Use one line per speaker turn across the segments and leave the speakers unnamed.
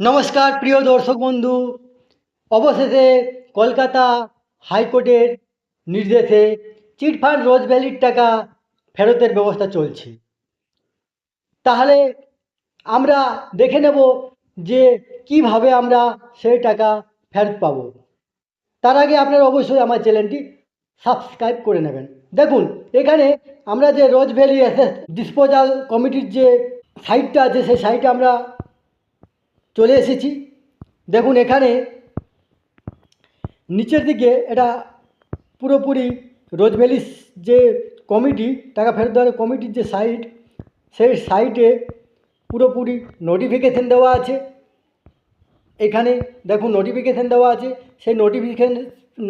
নমস্কার, প্রিয় দর্শক বন্ধু। অবশেষে কলকাতা হাইকোর্টের নির্দেশে চিটফান্ড রোজ ভ্যালির টাকা ফেরতের ব্যবস্থা চলছে। তাহলে আমরা দেখে নেব যে কীভাবে আমরা সেই টাকা ফেরত পাব। তার আগে আপনারা অবশ্যই আমার চ্যানেলটি সাবস্ক্রাইব করে নেবেন। দেখুন, এখানে আমরা যে রোজ ভ্যালি অ্যাসেস ডিসপোজাল কমিটির যে সাইটটা আছে, সেই সাইটে আমরা চলে এসেছি। দেখুন এখানে নিচের দিকে এটা পুরোপুরি রোজভ্যালির যে কমিটি, টাকা ফেরত দেওয়ার কমিটির যে সাইট সেই সাইটে পুরোপুরি নোটিফিকেশন দেওয়া আছে। এখানে দেখুন নোটিফিকেশান দেওয়া আছে। সেই নোটিফিকেশান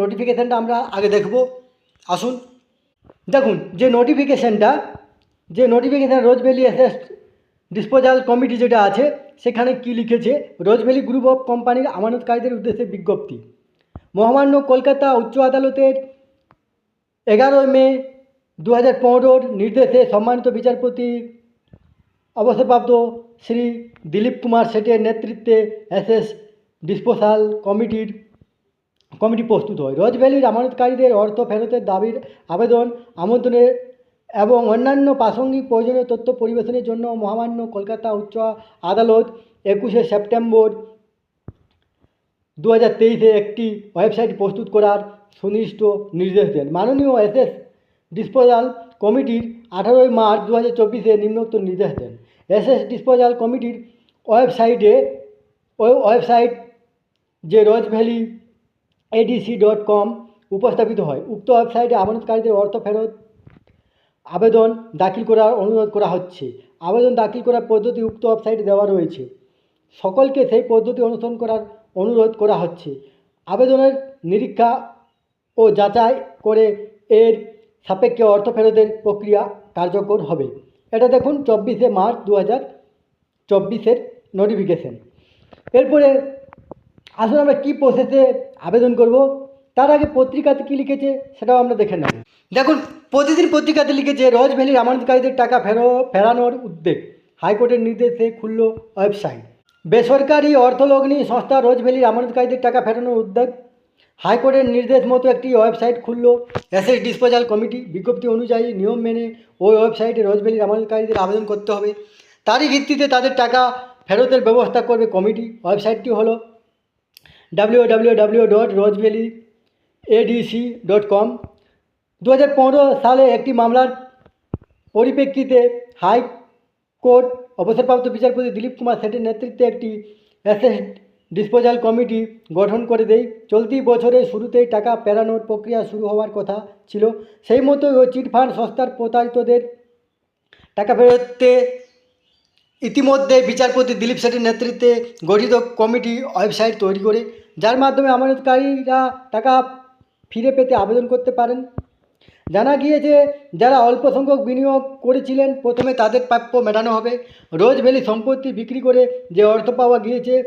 নোটিফিকেশানটা আমরা আগে দেখব। আসুন। দেখুন, যে নোটিফিকেশানটা যে notification Rose Valley asset disposal committee যেটা আছে সেখানে কি লিখেছে? রোজ ভ্যালি গ্রুপ অফ কোম্পানির আমানতকারীদের উদ্দেশ্যে বিজ্ঞপ্তি। মহামান্য কলকাতা উচ্চ আদালতের এগারোই মে দু হাজার নির্দেশে সম্মানিত বিচারপতি অবসরপ্রাপ্ত শ্রী দিলীপ কুমার শেঠের নেতৃত্বে এসএস ডিসপোজাল কমিটির কমিটি প্রস্তুত হয়। রোজ ভ্যালির আমানতকারীদের অর্থ ফেরতের দাবির আবেদন আমন্ত্রণের এবং অন্যান্য প্রাসঙ্গিক প্রয়োজনীয় তথ্য পরিবেশনের জন্য মহামান্য কলকাতা উচ্চ আদালত একুশে সেপ্টেম্বর দু হাজার তেইশে একটি ওয়েবসাইট প্রস্তুত করার সুনির্দিষ্ট নির্দেশ দেন। মাননীয় এসএস ডিসপোজাল কমিটির আঠারোই মার্চ দু হাজার চব্বিশে নিম্নোক্ত নির্দেশ দেন। এসএস ডিসপোজাল কমিটির ওয়েবসাইটে ওয়েবসাইট যে Rose Valley ADC dot com উপস্থাপিত হয়, উক্ত ওয়েবসাইটে আমানতকারীদের অর্থ ফেরত আবেদন দাখিল করার অনুরোধ করা হচ্ছে। আবেদন দাখিল করার পদ্ধতি উক্ত ওয়েবসাইটে দেওয়া রয়েছে। সকলকে সেই পদ্ধতি অনুসরণ করার অনুরোধ করা হচ্ছে। আবেদনের নিরীক্ষা ও যাচাই করে এর সাপেক্ষে অর্থ ফেরতের প্রক্রিয়া কার্যকর হবে। এটা দেখুন চব্বিশে মার্চ দু হাজার চব্বিশের নোটিফিকেশন এরপরে আসলে আমরা কী প্রসেসে আবেদন করব, তার আগে পত্রিকাতে কী লিখেছে সেটাও আমরা দেখে নেব। দেখুন প্রতিদিন পত্রিকাতে লিখেছে, রোজ ভ্যালির আমানতকারীদের টাকা ফেরো, ফেরানোর উদ্যোগ হাইকোর্টের নির্দেশে খুলল ওয়েবসাইট। বেসরকারি অর্থলগ্নি সংস্থা রোজ ভ্যালির আমানতকারীদের টাকা ফেরানোর উদ্যোগ হাইকোর্টের নির্দেশ মতো একটি ওয়েবসাইট খুলল অ্যাসেস ডিসপোজাল কমিটি। বিজ্ঞপ্তি অনুযায়ী নিয়ম মেনে ওই ওয়েবসাইটে রোজ ভ্যালির আমানতকারীদের আবেদন করতে হবে। তারই ভিত্তিতে তাদের টাকা ফেরতের ব্যবস্থা করবে কমিটি। ওয়েবসাইটটি হলো W W W dot Rose Valley ADC dot com. দু হাজার পনেরো সালে একটি মামলার পরিপ্রেক্ষিতে হাইকোর্ট অবসরপ্রাপ্ত বিচারপতি দিলীপ কুমার শেঠের নেতৃত্বে একটি অ্যাসেস ডিসপোজাল কমিটি গঠন করে দেয়। চলতি বছরের শুরুতেই টাকা পেরানোর প্রক্রিয়া শুরু হওয়ার কথা ছিল। সেই মতো ওই চিটফান্ড সংস্থার প্রতারিতদের টাকা ফেরতে ইতিমধ্যে বিচারপতি দিলীপ শেঠের নেতৃত্বে গঠিত কমিটি ওয়েবসাইট তৈরি করে, যার মাধ্যমে আমানতকারীরা টাকা ফিরে পেতে আবেদন করতে পারেন। জানা গিয়েছে, যারা অল্প সংখ্যক বিনিয়োগ করেছিলেন, প্রথমে তাদের প্রাপ্য মেটানো হবে। রোজ ভ্যালি সম্পত্তি বিক্রি করে যে অর্থ পাওয়া গিয়েছে,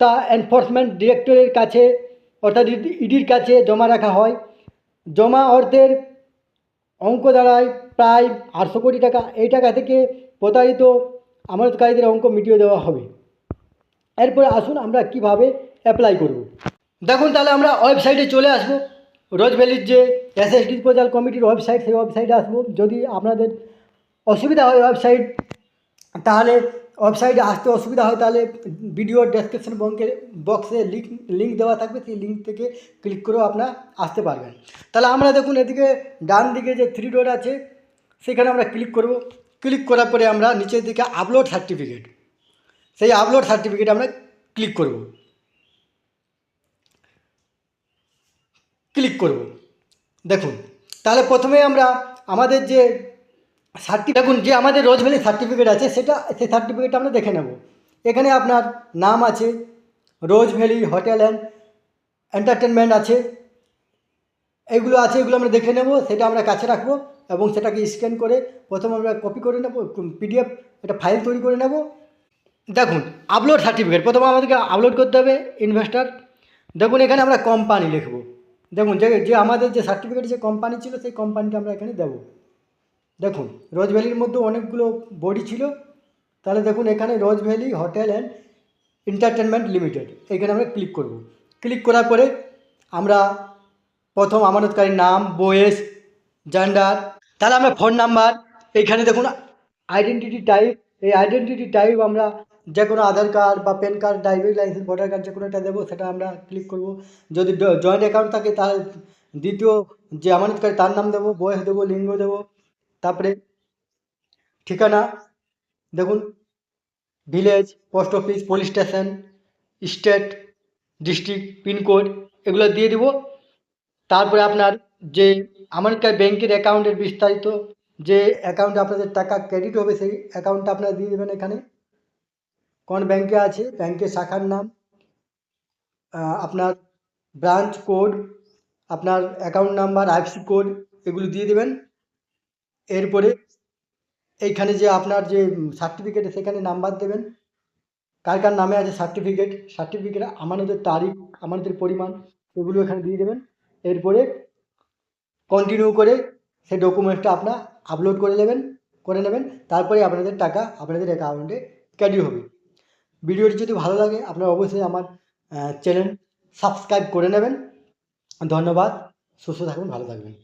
তা এনফোর্সমেন্ট ডিরেক্টরের কাছে, অর্থাৎ ইডির কাছে জমা রাখা হয়। জমা অর্থের অঙ্ক দাঁড়ায় প্রায় আটশো কোটি টাকা। এই টাকা থেকে প্রতারিত আমানতকারীদের অঙ্ক মিটিয়ে দেওয়া হবে। এরপরে আসুন আমরা কীভাবে অ্যাপ্লাই করব। দেখুন তাহলে আমরা ওয়েবসাইটে চলে আসব। রোজ ভ্যালির যে এসএস ডিসপোজাল কমিটির ওয়েবসাইট সেই ওয়েবসাইটে আসব। যদি আপনাদের অসুবিধা হয় ওয়েবসাইট তাহলে ওয়েবসাইটে আসতে অসুবিধা হয়, তাহলে ভিডিওর ডেসক্রিপশন বঙ্কে বক্সে লিঙ্ক লিঙ্ক দেওয়া থাকবে। সেই লিঙ্ক থেকে ক্লিক করেও আপনারা আসতে পারবেন। তাহলে আমরা দেখুন এদিকে ডান দিকে যে থ্রি ডট আছে, সেখানে আমরা ক্লিক করব। ক্লিক করার পরে আমরা নিচের দিকে আপলোড সার্টিফিকেট সেই আপলোড সার্টিফিকেট আমরা ক্লিক করব। ক্লিক করব। দেখুন, তাহলে প্রথমে আমরা আমাদের যে সার্টি দেখুন যে আমাদের রোজ ভ্যালি সার্টিফিকেট আছে, সেটা, সেই সার্টিফিকেটটা আমরা দেখে নেব। এখানে আপনার নাম আছে, Rose Valley hotel and entertainment আছে, এগুলো আছে, এগুলো আমরা দেখে নেব, সেটা আমরা কাছে রাখব এবং সেটাকে স্ক্যান করে প্রথম আমরা কপি করে নেব পিডিএফ একটা ফাইল তৈরি করে নেব। দেখুন আপলোড সার্টিফিকেট প্রথমে আমাদেরকে আপলোড করতে হবে ইনভেস্টার দেখুন, এখানে আমরা কোম্পানি লিখব। দেখুন, যে যে আমাদের যে সার্টিফিকেট যে কোম্পানি ছিল, সেই কোম্পানিটা আমরা এখানে দেবো। দেখুন রোজ ভ্যালির মধ্যে অনেকগুলো বডি ছিল। তাহলে দেখুন, এখানে Rose Valley hotel and entertainment limited এখানে আমরা ক্লিক করব। ক্লিক করার পরে আমরা প্রথম আমানতকারীর নাম, বয়স জেন্ডার তাহলে আমরা ফোন নাম্বার এইখানে দেখুন আইডেন্টিটি টাইপ এই আইডেন্টিটি টাইপ আমরা যে কোনো আধার কার্ড বা PAN card driving licence voter card যে কোনো একটা দেবো, সেটা আমরা ক্লিক করব। যদি জয়েন্ট অ্যাকাউন্ট থাকে তাহলে দ্বিতীয় যে আমানতকারী, তার নাম দেবো, বয়স দেবো, লিঙ্গ দেবো, তারপরে ঠিকানা, দেখুন village post office police station state district pin code এগুলো দিয়ে দিব। তারপরে আপনার যে আমানতকারী ব্যাংকের অ্যাকাউন্টের বিস্তারিত যে অ্যাকাউন্টে আপনাদের টাকা ক্রেডিট হবে, সেই অ্যাকাউন্টটা আপনারা দিয়ে দেবেন এখানে। কোন ব্যাংকে আছে? ব্যাংকের শাখার নাম আপনার ব্রাঞ্চ কোড, আপনার অ্যাকাউন্ট নাম্বার, আইএফসি কোড, এগুলো দিয়ে দেবেন। এরপরে এইখানে যে আপনার যে সার্টিফিকেট, সেখানে নাম্বার দেবেন। কার কার নামে আছে সার্টিফিকেট? সার্টিফিকেট আমানতের তারিখ, আমানতের পরিমাণ, এগুলো এখানে দিয়ে দেবেন। এরপরে কন্টিনিউ করে সেই ডকুমেন্টসটা আপনার আপলোড করে নেবেন করে নেবেন। তারপরে আপনাদের টাকা আপনাদের অ্যাকাউন্টে ক্রেডিট হবে। ভিডিওটি যদি ভালো লাগে, আপনারা অবশ্যই আমার চ্যানেল সাবস্ক্রাইব করে নেবেন। ধন্যবাদ। সুস্থ থাকুন, ভালো থাকবেন।